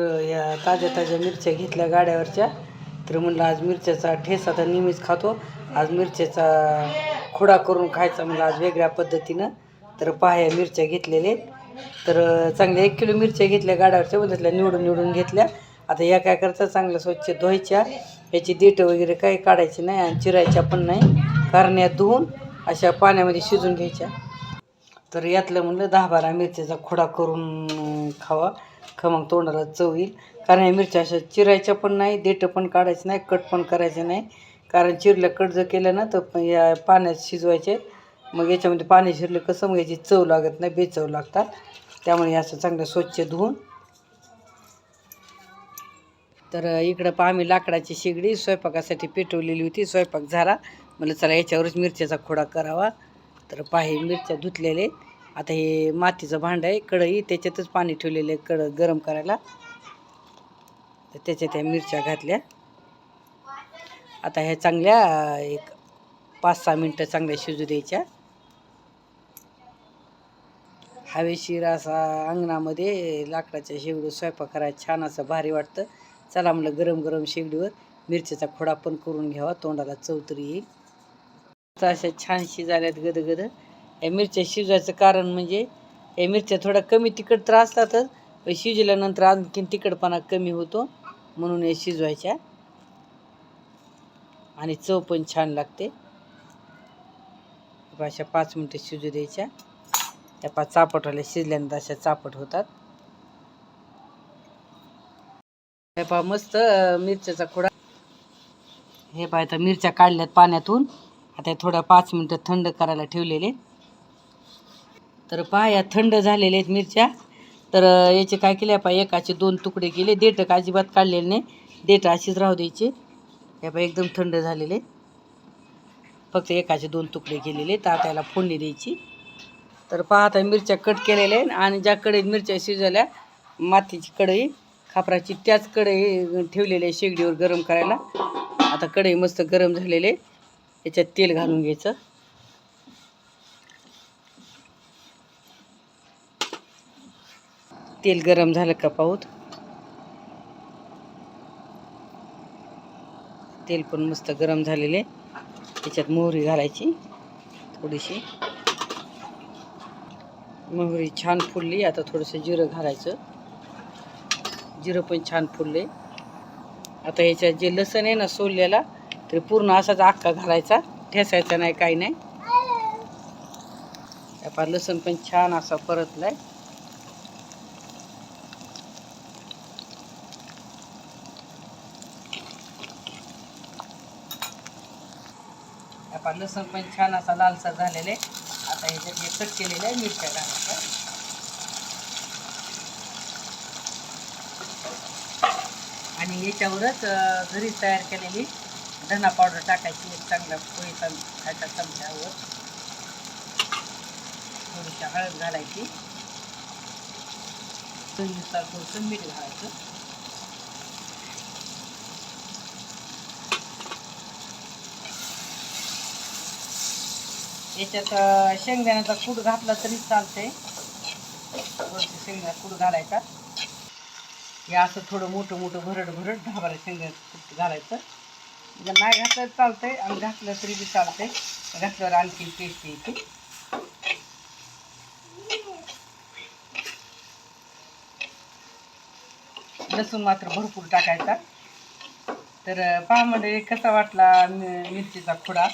या ताज्या ताज्या मिरच्या घेतल्या गाड्यावरच्या. तर म्हणलं आज मिरच्याचा ठेसा तर नेहमीच खातो. आज मिरच्याचा खुडा करून खायचा म्हणलं आज वेगळ्या पद्धतीनं. तर पाह्या मिरच्या घेतलेले. तर चांगल्या एक किलो मिरच्या घेतल्या गाड्यावरच्या बदलल्या निवडून निवडून घेतल्या. आता या काय करता चांगल्या स्वच्छ धुवायच्या. याची देठं वगैरे काही काढायची नाही आणि चिरायच्या पण नाही. कारण्या धुवून अशा पाण्यामध्ये शिजून घ्यायच्या. तर यातलं म्हणलं दहा बारा मिरच्याचा खुडा करून खावा. खमंग तोंडाला चव येईल. कारण या मिरच्या अशा चिरायच्या पण नाही देठं पण काढायचं नाही कट पण करायचं नाही. कारण चिरल्या कट जर केलं ना तर या पाण्यात शिजवायचे. मग याच्यामध्ये पाणी शिरलं कसं मग याची चव लागत नाही बेचव लागतात. त्यामुळे असं चांगलं स्वच्छ धुवून. तर इकडं पहा आम्ही लाकडाची शेगडी स्वयंपाकासाठी पेटवलेली होती. स्वयंपाक झाला. म्हणलं चला याच्यावरच मिरच्याचा खोडा करावा. तर पाहे मिरच्या धुतलेले आता हे मातीचं भांडं आहे कढई त्याच्यातच पाणी ठेवलेलं आहे कड गरम करायला. तर त्याच्यात ह्या मिरच्या घातल्या. आता ह्या चांगल्या एक पाच सहा मिनटं चांगल्या शिजू द्यायच्या. हवेशीर असा अंगणामध्ये लाकडाच्या शेगडीवर स्वयंपाक करायला छान असं भारी वाटतं. चला म्हणलं गरम गरम शेगडीवर मिरच्याचा खोडा पण करून घ्यावा तोंडाला चौतरी येईल. तर अशा छान शिजाल्यात गदगद. या मिरच्या शिजवायचं कारण म्हणजे या मिरच्या थोड्या कमी तिखट तर असतातच पण शिजल्यानंतर आणखीन तिखटपणा कमी होतो. म्हणून हे शिजवायच्या. आणि चव पण छान लागते. अशा पाच मिनटं शिजू द्यायच्या. त्या पाच चापटवाल्या शिजल्यानंतर अशा चापट होतात. हे पहा मस्त मिरच्याचा खोडा. हे पहा आता मिरच्या काढल्यात पाण्यातून. आता थोडा पाच मिनटं थंड करायला ठेवलेले. तर पहा या थंड झालेल्या आहेत मिरच्या. तर याचे काय केले पहा एकाचे दोन तुकडे केले. देठं अजिबात काढलेले नाही. देठं अशीच राहू द्यायचे. या पहा एकदम थंड झालेले फक्त एकाचे दोन तुकडे केलेले तर त्याला फोडणी द्यायची. तर पहा आता मिरच्या कट केलेल्या आहेत. आणि ज्या कढईत मिरच्या शिजवल्या मातीची कढई खापराची त्याच कढई ठेवलेली आहे शेगडीवर गरम करायला. आता कढई मस्त गरम झालेले याच्यात तेल घालून घ्यायचं. तेल गरम झालं का पाहूत तेल पण मस्त गरम झालेले त्याच्यात मोहरी घालायची थोडीशी. मोहरी छान फुलली आता थोडंसं जिरं घालायचं. जिरं पण छान फुलले. आता याच्यात जे लसण आहे ना सोललेला ते पूर्ण असाच अख्खा घालायचा ठेसायचा नाही काही नाही. आता लसण पण छान असा परतलाय. आता लसण पण छान असा लालसर आहे आता ह्याच्यात हे कट केलेलं आहे मिरच्या घालायच्या आणि याच्यावरच अं, घरी तयार केलेली धना पावडर टाकायची एक चांगला पोळीचा खायचा चमच्यावर थोडीशी हळद घालायची. चवीनुसार थोडंसं मीठ घालायचं. याच्यात शेंगदाण्याचा कूट घातला तरी चालते थोडंसं शेंगदाणा कूट घालायचा. हे असं थोडं मोठं मोठं भरड भरड दहा बारा शेंगदाण्याचं कूट घालायचं. जर नाही घातलं तर चालतंय आणि घातलं तरी बी चालतंय. घातल्यावर आणखी टेस्ट येते लसूण मात्र भरपूर टाकायचा. तर पहा म्हणजे कसा वाटला मि- मिरचीचा खुडा?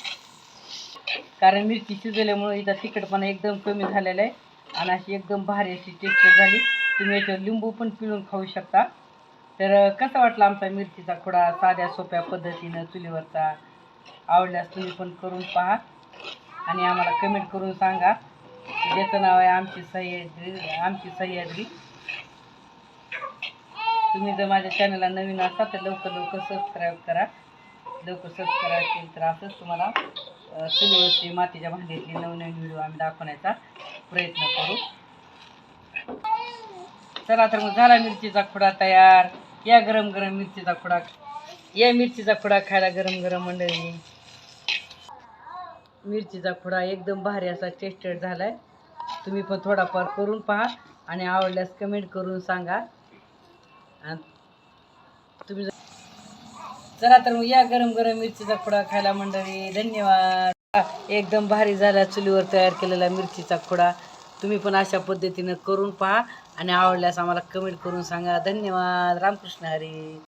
कारण मिरची शिजवल्यामुळे इथं तिखटपणा एकदम कमी झालेला आहे. आणि अशी एकदम भारी अशी टेस्ट झाली. तुम्ही याच्यावर लिंबू पण पिळून खाऊ शकता. तर कसा वाटला आमचा मिरचीचा खुडा साध्या सोप्या पद्धतीनं चुलीवरचा? आवडल्यास तुम्ही पण करून पहा. आणि आम्हाला कमेंट करून सांगा. ज्याचं नाव आहे आमची सह्याद्री आमची सह्याद्री. तुम्ही जर माझ्या चॅनलला नवीन असाल तर लवकर लवकर सबस्क्राईब करा. लवकर सबस्क्राईब केलं तर असंच तुम्हाला चुलीवरची मातीच्या भांडीतली नवनवीन व्हिडिओ आम्ही दाखवण्याचा प्रयत्न करू. चला तर मग झाला मिरचीचा खुडा तयार. या गरम गरम मिरचीचा खुडा या मिरचीचा खुडा खायला गरम गरम मंडळी. मिरचीचा खुडा एकदम भारी असा टेस्टेड झाला आहे तुम्ही पण थोडाफार करून पहा आणि आवडल्यास कमेंट करून सांगा. आणि चला तर मग या गरम गरम मिरचीचा खुडा खायला मंडळी धन्यवाद. एकदम भारी झाला चुलीवर तयार केलेला मिरचीचा खुडा. तुम्ही पण अशा पद्धतीनं करून पहा आणि आवडल्यास आम्हाला कमेंट करून सांगा. धन्यवाद. रामकृष्ण हरी.